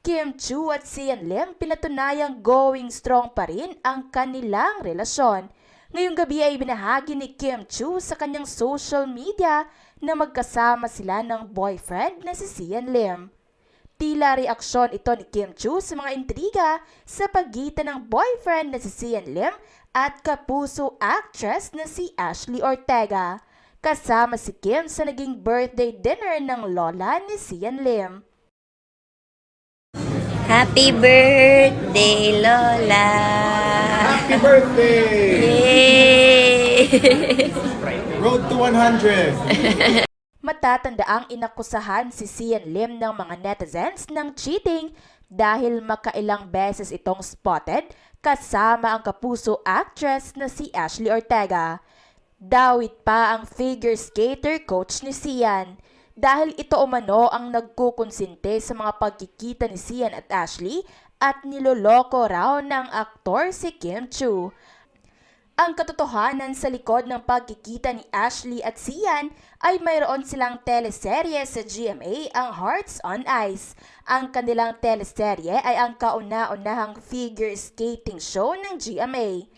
Kim Chu at Sian Lim pinatunayang going strong pa rin ang kanilang relasyon. Ngayong gabi ay binahagi ni Kim Chu sa kanyang social media na magkasama sila ng boyfriend na si Sian Lim. Tila reaksyon ito ni Kim Chu sa mga intriga sa pagitan ng boyfriend na si Sian Lim at kapuso actress na si Ashley Ortega. Kasama si Kim sa naging birthday dinner ng lola ni Sian Lim. Happy birthday, Lola! Happy birthday! Yay! Road to 100! Matatandaang inakusahan si Sian Lim ng mga netizens ng cheating dahil makailang beses itong spotted kasama ang kapuso actress na si Ashley Ortega. Dawit pa ang figure skater coach ni Sian dahil ito umano ang nagkukonsinte sa mga pagkikita ni Sian at Ashley at niloloko raw ng aktor si Kim Chu. Ang katotohanan sa likod ng pagkikita ni Ashley at Sian ay mayroon silang teleserye sa GMA ang Hearts on Ice. Ang kanilang teleserye ay ang kauna-unahang figure skating show ng GMA.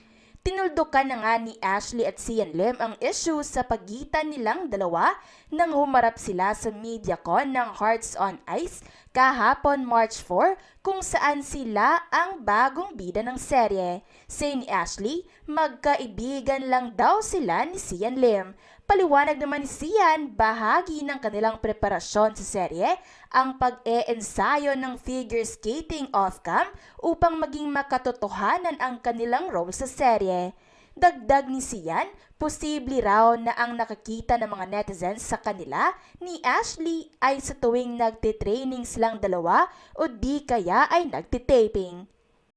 Tinuldukan na nga ni Ashley at Sian Lim ang issue sa pagitan nilang dalawa nang humarap sila sa MediaCon ng Hearts on Ice kahapon March 4 kung saan sila ang bagong bida ng serye. Say ni Ashley, magkaibigan lang daw sila ni Sian Lim. Paliwanag naman ni Sian, bahagi ng kanilang preparasyon sa serye ang pag-e-ensayo ng figure skating off-cam upang maging makatotohanan ang kanilang role sa serye. Dagdag ni Sian, posible raw na ang nakakita ng mga netizens sa kanila ni Ashley ay sa tuwing nagtitraining silang dalawa o di kaya ay nagtitaping.